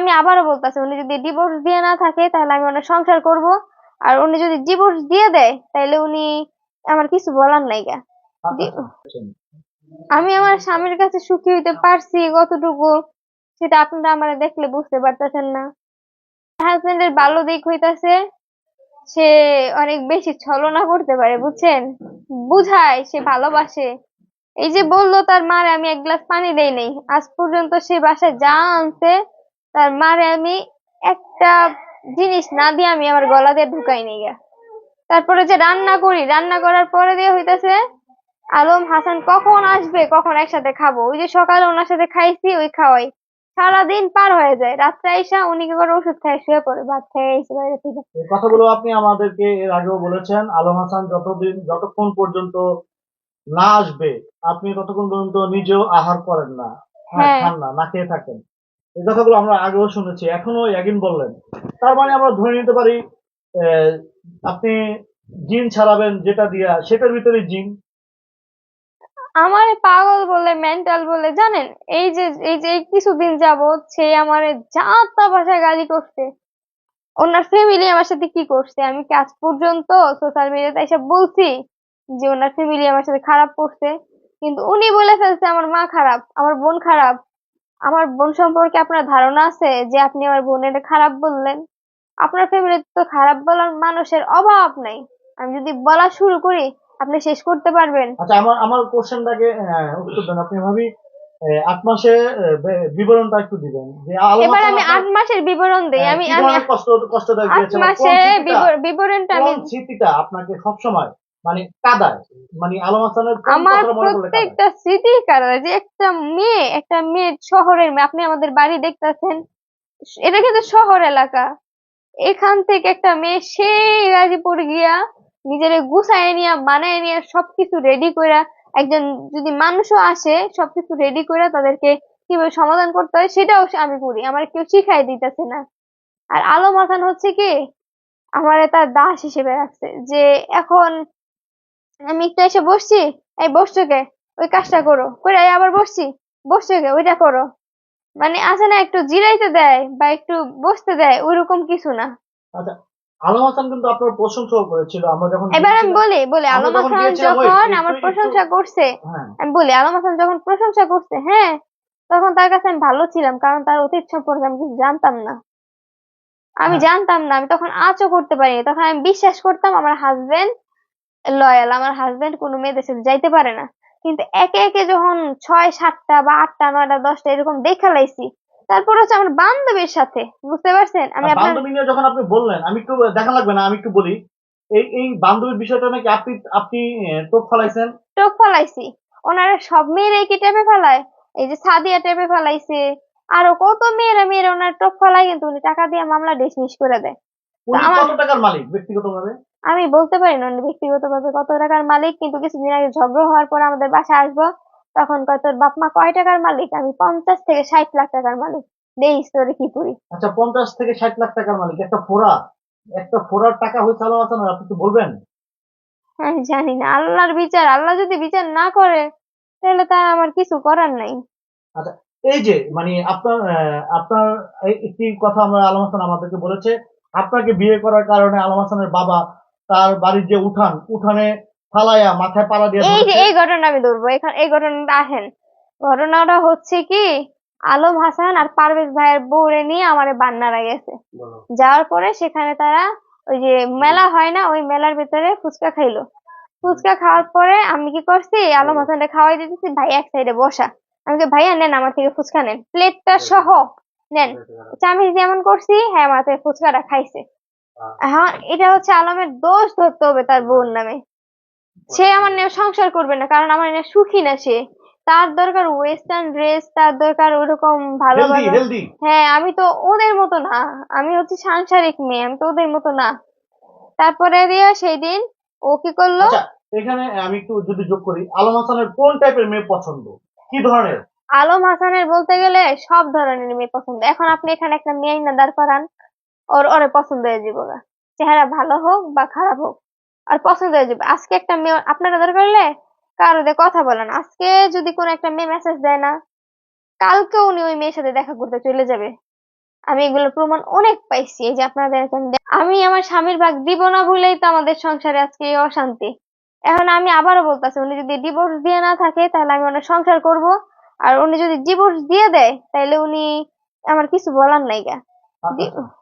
আমি আবারও বলতেছি উনি যদি ডিভোর্স দিয়ে না থাকে তাহলে আমি ওনার সংসার করব। আর উনি যদি ডিভোর্স দিয়ে দেয় তাহলে উনি আমার কিছু বলার নাই গা। আমি আমার স্বামীর কাছে সুখী হইতে পারছি কতটুকু সেটা আপনারা আমার দেখলে বুঝতে পারতেছেন না। হাজবেন্ডের ভালো দিক হইতাছে সে অনেক বেশি ছলনা করতে পারে বুঝছেন? বুঝায় সে ভালোবাসে। এই যে বলল তার মারে আমি এক গ্লাস পানি দেই নাই। আজ পর্যন্ত সে বাসায় যা আনছে তার মারে আমি একটা জিনিস না দিয়ে আমি আমার গলা দিয়ে ঢুকাই নি গা। তারপরে যে রান্না করি রান্না করার পরে দিয়ে হইতাছে আলম হাসান কখন আসবে কখন একসাথে খাব? ওই যে সকালে ওনার সাথে খাইছি ওই খাওয়াই। সারাদিন পার হয়ে যায়। রাত্রে আইসা উনি কি করে ওষুধ খাই শুয়ে পড়ে ভাত খেয়ে এসে বাইরে থেকে কথাগুলো আপনি আমাদেরকে এর আগেও বলেছেন। আলম হাসান যতদিন যতক্ষণ পর্যন্ত না আসবে আপনি ততক্ষণ পর্যন্ত নিজেও আহার করেন না হ্যাঁ। খান না না খেয়ে থাকেন। এই কথাগুলো আমরা আগেও শুনেছি, এখনও একদিন বললেন। তার মানে আমরা ধরে নিতে পারি আপনি জিন ছাড়াবেন যেটা দিয়া, সেটার ভিতরে জিন। আমার পাগল বলে মেন্টাল বলে জানেন? এই যে এই যে কিছুদিন যাবত সে আমার যা ভাষায় গালি করছে। ওনার ফ্যামিলি আমার সাথে কি করছে? আমি কি আজ পর্যন্ত সোশ্যাল মিডিয়াতে এসে বলছি যে, ওনার ফ্যামিলি আমার সাথে খারাপ করছে? কিন্তু উনি বলে ফেলছে, আমার মা খারাপ, আমার বোন খারাপ। আমার বোন সম্পর্কে আপনার ধারণা আছে যে আপনি আমার বোনের খারাপ বললেন? আপনার ফ্যামিলিতে তো খারাপ বলার মানুষের অভাব নাই। আমি যদি বলা শুরু করি আপনি শেষ করতে পারবেন। আচ্ছা আমার আমার কোশ্চেনটাকে উত্তর দেন। আপনি ভাবি আট মাসে বিবরণটা একটু দিবেন। এবার আমি আট মাসের বিবরণ দিই। হ্যাঁ, আমি আমি কষ্ট কষ্টটা আট দিয়েছে বা কোন মাসে বিবরণটা আমি স্মৃতিটা আপনাকে সবসময় মানে কাদায় মানে আলম হাসানের আমার? প্রত্যেকটা স্মৃতি যে একটা মেয়ে একটা মেয়ে শহরের মেয়ে আপনি আমাদের বাড়ি দেখতেছেন এটা কিন্তু শহর এলাকা এখান থেকে একটা মেয়ে সেই গাজীপুর গিয়া নিজের গুছায় নিয়ে মানায় নিয়ে সবকিছু রেডি কইরা একজন যদি মানুষও আসে সবকিছু রেডি কইরা তাদেরকে কীভাবে সমাধান করতে হয় সেটাও আমি করি আমার কেউ শিখাই দিতেছে না আর আলম হাসান হচ্ছে কি আমার তার দাস হিসেবে রাখছে যে এখন আমি একটু এসে বসছি। এই বসছো কে? ওই কাজটা করো। করে আবার বসছি? বসছো কে? ওইটা করো। মানে আছে না একটু জিরাইতে দেয় বা একটু বসতে দেয় ওইরকম কিছু না। আচ্ছা আলম হাসান কিন্তু আপনার প্রশংসাও করেছিল। আমরা যখন এবার আমি বলি বলি আলম হাসান ওই, যখন আমার প্রশংসা করছে হ্যাঁ। আমি বলি আলম হাসান যখন প্রশংসা করছে হ্যাঁ তখন তার কাছে আমি ভালো ছিলাম কারণ তার অতীত সম্পর্কে আমি কিছু জানতাম না। আমি হ্যাঁ। জানতাম না আমি তখন আঁচও করতে পারিনি। তখন আমি বিশ্বাস করতাম আমার হাজবেন্ড লয়াল আমার হাজবেন্ড কোনো মেয়েদের সাথে যাইতে পারে না। কিন্তু একে একে যখন ছয় সাতটা বা আটটা নয়টা দশটা এরকম দেখা লাইছি তারপর হচ্ছে আমার বান্ধবীর সাথে বুঝতে পারছেন? আমি আপনার বান্ধবী নিয়ে যখন আপনি বললেন আমি একটু দেখা লাগবে না আমি একটু বলি। এই এই বান্ধবীর বিষয়টা নাকি আপনি আপনি টোপ ফলাইছেন? টোপ ফেলাইছি। ওনারা সব মেয়েরাই কি টেপে ফেলায়। এই যে সাদিয়া টেপে ফেলাইছে আরও কত মেয়েরা মেয়েরা ওনার টোপ ফেলায় কিন্তু উনি টাকা দিয়ে মামলা ডিসমিস করে দেয়। উনি কত টাকার মালিক ব্যক্তিগতভাবে? আমি বলতে পারি না উনি ব্যক্তিগতভাবে কত টাকার মালিক কিন্তু কিছুদিন আগে ঝগড়া হওয়ার পর আমাদের বাসায় আসব তখন কয় তোর বাপ মা কয় টাকার মালিক? আমি পঞ্চাশ থেকে ষাট লাখ টাকার মালিক। দেই তোরে কি করি? আচ্ছা পঞ্চাশ থেকে ষাট লাখ টাকার মালিক একটা ফোড়া। একটা ফোড়ার টাকা হয়েছে আলম হাসান আপনি কি বলবেন? আমি জানি না আল্লাহর বিচার আল্লাহ যদি বিচার না করে তাহলে তার আমার কিছু করার নাই। এই যে মানে আপনার আপনার একটি কথা আমরা আলম হাসান আমাদেরকে বলেছে আপনাকে বিয়ে করার কারণে আলম হাসানের বাবা তার বাড়ির যে উঠান উঠানে ফালাইয়া মাথায় পাড়া দিয়ে এই যে এই ঘটনা আমি ধরবো এখানে এই ঘটনাটা আসেন। ঘটনাটা হচ্ছে কি আলম হাসান আর পারভেজ ভাইয়ের বউরে নিয়ে আমারে বান্নারা গেছে। যাওয়ার পরে সেখানে তারা ওই যে মেলা হয় না ওই মেলার ভিতরে ফুচকা খাইলো। ফুচকা খাওয়ার পরে আমি কি করছি আলম হাসানকে খাওয়াই দিতেছি ভাই এক সাইডে বসা। আমি কি ভাইয়া নেন আমার থেকে ফুচকা নেন। প্লেটটা সহ নেন। চামিচ যেমন করছি হ্যাঁ আমার থেকে ফুচকাটা খাইছে। এখন এটা হচ্ছে আলমের দোষ ধরতে হবে তার বোন নামে। সে আমার নিয়ে সংসার করবে না কারণ আমার নিয়ে সুখী না সে। তার দরকার ওয়েস্টার্ন ড্রেস তার দরকার ওরকম ভালো ভালো হ্যাঁ আমি তো ওদের মতো না। আমি হচ্ছে সাংসারিক মেয়ে আমি তো ওদের মতো না। তারপরে দিয়ে সেই দিন ও কি করল? আচ্ছা এখানে আমি একটু যদি যোগ করি। আলম হাসানের কোন টাইপের মেয়ে পছন্দ? কি ধরনের? আলম হাসানের বলতে গেলে সব ধরনের মেয়ে পছন্দ। এখন আপনি এখানে একটা মেয়ে না দাঁড় করান। ওর ওরে পছন্দ হয়ে যাব। চেহারা ভালো হোক বা খারাপ হোক আর পছন্দ হয়ে যাবে আজকে একটা মেয়ে আপনারা দরকার হলে কারও কথা বলেন। আজকে যদি কোনো একটা মেয়ে মেসেজ দেয় না কালকে উনি ওই মেয়ের সাথে দেখা করতে চলে যাবে। আমি এগুলোর প্রমাণ অনেক পাইছি এই যে আপনাদের আমি আমার স্বামীর ভাগ দিব না বলেই তো আমাদের সংসারে আজকে অশান্তি। এখন আমি আবারও বলতেছি উনি যদি ডিভোর্স দিয়ে না থাকে তাহলে আমি অনেক সংসার করব। আর উনি যদি ডিভোর্স দিয়ে দেয় তাহলে উনি আমার কিছু বলার নাই গা। আচ্ছা।